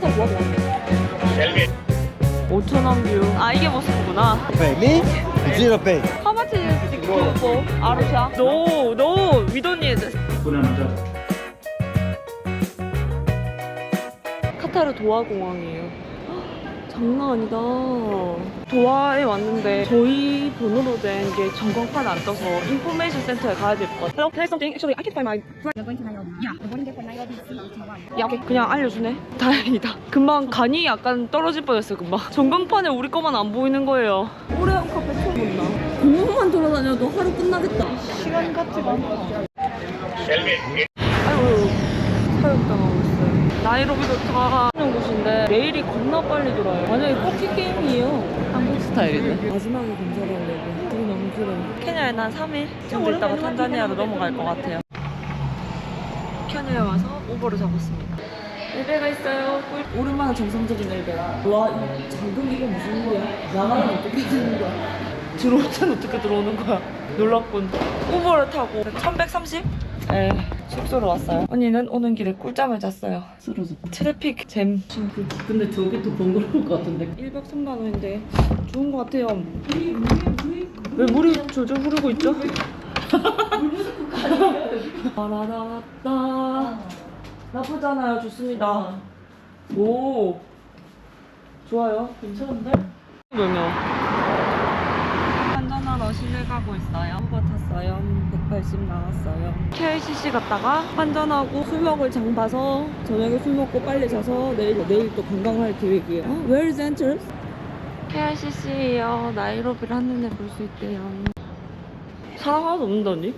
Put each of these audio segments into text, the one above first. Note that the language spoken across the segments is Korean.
카타 좋아 좋아 5천원 뷰. 아 이게 모습이구나. Pay me, zero pay. How much is it for Arusha? No, no, we don't need. 카타르 도하 공항이에요. 장난 아니다. 도하에 왔는데 저희 번호로 된 게 전광판 안 떠서 인포메이션 센터에 가야 될 것 같아요. Can I something? Actually, I can find my. You're going to Nairobi. Yeah. Boarding day for Nairobi is 381. 야, 오케이. 그냥 알려주네. 다행이다. 금방 간이 약간 떨어질 뻔했어, 금방. 전광판에 우리 거만 안 보이는 거예요. 오레온 카페 처음 본다. 공항만 돌아다녀도 하루 끝나겠다. 시간 같지가 않다. 아이고, 있어요. 나이로비 도착하는 곳인데 내일이 겁나 빨리 돌아요. 만약에 뽑기 게임이에요. 한국 스타일이네. 마지막에 검사하려고. 되게 너무 길어요. 케냐에 한 3일 정도 있다가 탄자니아로 넘어갈 것 같아요. 케냐에 와서 우버를 잡았습니다. 엘베가 있어요. 꿀. 오랜만에 정상적인 엘베. 와, 이 잠금 이게 무슨 일이야? 나가면 어떻게 되는 거야? 들어올 땐 어떻게 들어오는 거야? 놀랍군. 우버를 타고 1130? 네, 숙소로 왔어요. 언니는 오는 길에 꿀잠을 잤어요. 쓰러져. 트래픽 잼. 근데 저게 더 번거로울 것 같은데 1박 3만 원인데 좋은 것 같아요. 왜 물이 조절 흐르고 있죠? 라라라따 나쁘잖아요. 좋습니다. 오 좋아요. 괜찮은데? 명요. 환전하러 시내 가고 있어요. 후보 탔어요. 180 나왔어요. KLCC 갔다가 환전하고 술 먹을 장 봐서 저녁에 술 먹고 빨리 자서 내일 내일 또 관광할 계획이에요. 어? Where is entrance? KLCC예요. 나이로비를 한눈에 볼 수 있대요. 사람 하나도 없는데 언니?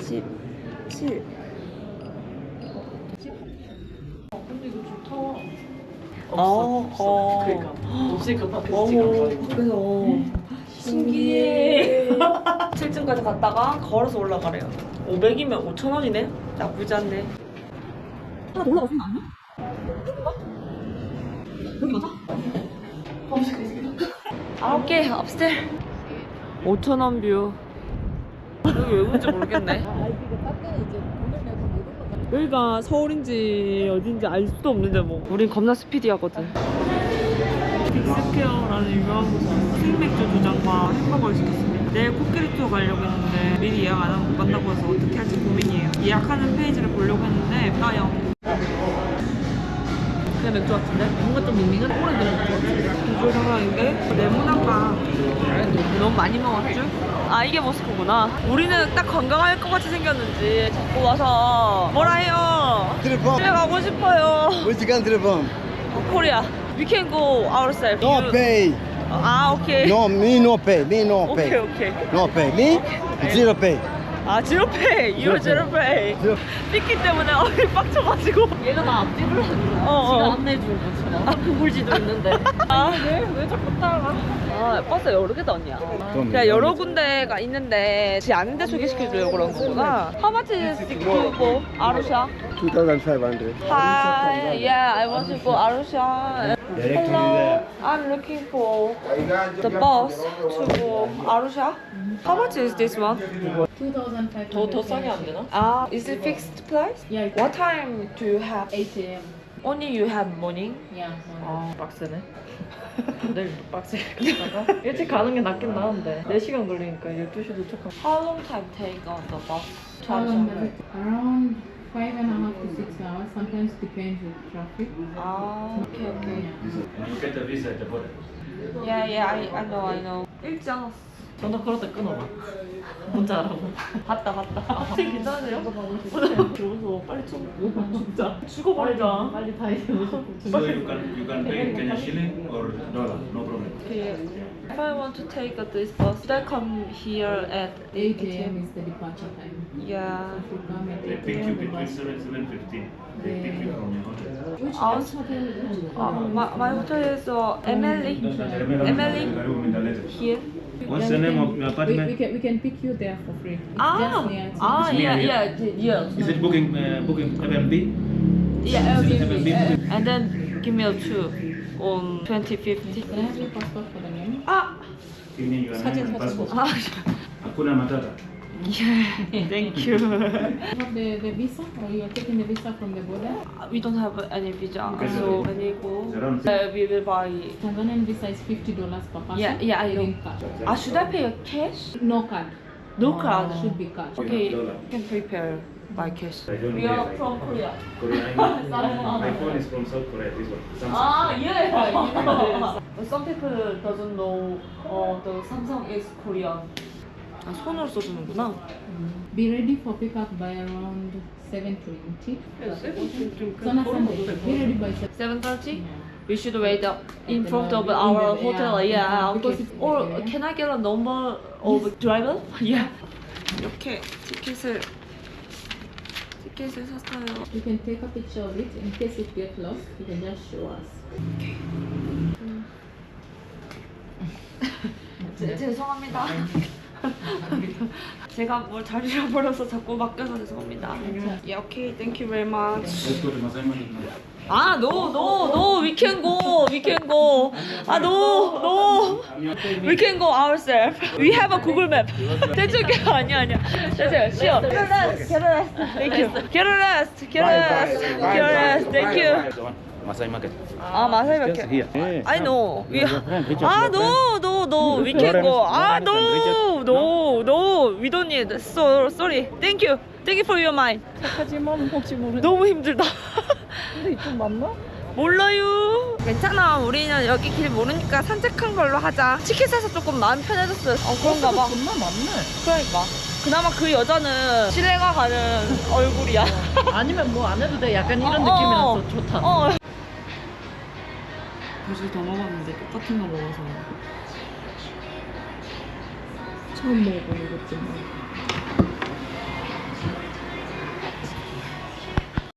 27. 어, 어. 그러니까 없으니까 밖에서 지금 그래서 신기해. 7층까지 갔다가 걸어서 올라가래요. 500이면 5,000원이네? 나쁘지 않네. 하나 더 올라가시면 안 돼? 여기 맞아? 아홉 개, 업스텔. 5,000원 뷰. 여기 왜 온지 모르겠네. 여기가 서울인지 어딘지 알 수도 없는데 뭐. 우린 겁나 스피디하거든. 빅스퀘어라는 유명한 곳에서 생맥주 두 잔과 햄버거를 시켰습니다. 내일 코끼리 투어 가려고 했는데 미리 예약 안 하고 못 간다고 해서 어떻게 할지 고민이에요. 예약하는 페이지를 보려고 했는데 나요. 그냥 맥주 같은데? 뭔가 좀 밍밍한 오래된 맥주 같은데? 비주얼 상황인데 네모난가 너무 많이 먹었죠? 아 이게 모스크구나 우리는 딱 관광할 것 같이 생겼는지 자꾸 와서 뭐라 해요. 집에 가고 싶어요 Where's the telefone? 코리아 We can go ourselves No You- pay. 아 오케이 No, me no pay. Me no 오케이 pay. 오케이 No pay. Me, zero pay. 아 제로페이 You're 제로페이 Zero. 삐끼 때문에 어이 빡쳐가지고 얘가 나 앞뒤를 하는 어, 어. 지가 안내해주는 것처럼 구불지도 있는데 아 왜 왜 자꾸 따라가 아 버스 여러 개다 언니야 그럼 그냥 여러 군데가 있는데 지 아는 데 소개시켜주려고 그런 거구나 How much is it for Arusha? 2,500. Hi, yeah, I want to go Arusha. Hello, I'm looking for the bus to go Arusha. How much is this one? 2,500. 더, 더 싸게 안 되나? Ah, is it fixed price? Yeah, What time do you have? 8 a.m. Only you have morning? Yeah. 아 빡세네 내일 또 빡세게 일찍 가는 게 낫긴 나은데 4시간 걸리니까 12시 도착하면 How long time take on the bus? to Um, Arusha? around five and a half to six hours. Sometimes depends with traffic. Ah, okay, okay. Yeah. You get the visa at the border. Yeah, yeah, I, I know, I know. 읽지 않았어. 전화 때 끊어봐 혼자 하라고 봤다, 봤다. 선생님 괜찮으세요? 그러면서 빨리 좀 진짜 죽어버리자 빨리 다 해서 So you can you can pay in Kenya shilling or dollar, no problem. Okay. If I want to take this bus, should I come here at 8 a.m. is the departure time. Yeah. If you come at They pick you the between bus- seven seven fifteen. They pick you from your hotel. Which hotel is it? Uh, my, my hotel is uh, Emily Emily. here. What's the name of your We, we can we can pick you there for free. It's Ah, just near to- ah, It's yeah, yeah, yeah, Is it booking uh, booking Airbnb? yeah. Is it Airbnb. Airbnb? And then give me a two on 2050. Can I have your passport for the name? Ah, Give me your passport. ah, Hakuna matata. Thank you. You have the, the visa or you are taking the visa from the border? We don't have any visa, so when we go, Around uh, we will buy. Tanzanian visa is fifty dollars per person. Yeah, yeah, I know. Green card. Ah, should I pay a cash? No card. No card. Should be card. Okay, you can prepare by don't We are from Korea. Korea. My phone is from South Korea. This one. Samsung. Ah, yeah. But some people doesn't know uh, the Samsung is Korean. 아, 손으로 써주는구나. Be ready for pickup by around 7.20. It's on a Sunday. Be ready by 7. 7:30? We should wait up in front of our Yeah, hotel. Yeah, because Or yeah. can I get a number of driver? Yeah. 이렇게 티켓을 티켓을 샀어요. You can take a picture of it in case it gets lost. You can just show us. 제, 죄송합니다. 제가 뭘 잘 잃어버려서 자꾸 맡겨서 죄송합니다. Yeah, okay, thank you very much. Let's go to Masai now. 아, no, no, no, we can go, we can go. 아, no, no. We can go ourselves. We have a Google Map. 대충 아니야, 아니야. 대충 쉬어. Get a rest, get a rest. Thank you. Get a rest, get a rest, get a rest. Thank you. Masai Market. 아, 마사이 밖에. here. I know. We, 아, no, no, no. We can go. 아, no, no, no. We don't need. So sorry. Thank you. Thank you for your mind. 하지만 혹시 모르. 너무 힘들다. 근데 이쪽 맞나? 몰라요. 괜찮아. 우리는 여기 길 모르니까 산책한 걸로 하자. 치킨 사서 조금 마음 편해졌어. 어, 그런가 봐. 존나 많네. 그러니까. 그나마 그 여자는 신뢰가 가는 얼굴이야. 아니면 뭐 안 해도 돼. 약간 이런 어, 느낌이라서 어. 좋다. 어. 벌써 더 먹었는데 똑같은 거 먹어서. 처음 먹어보는 것지만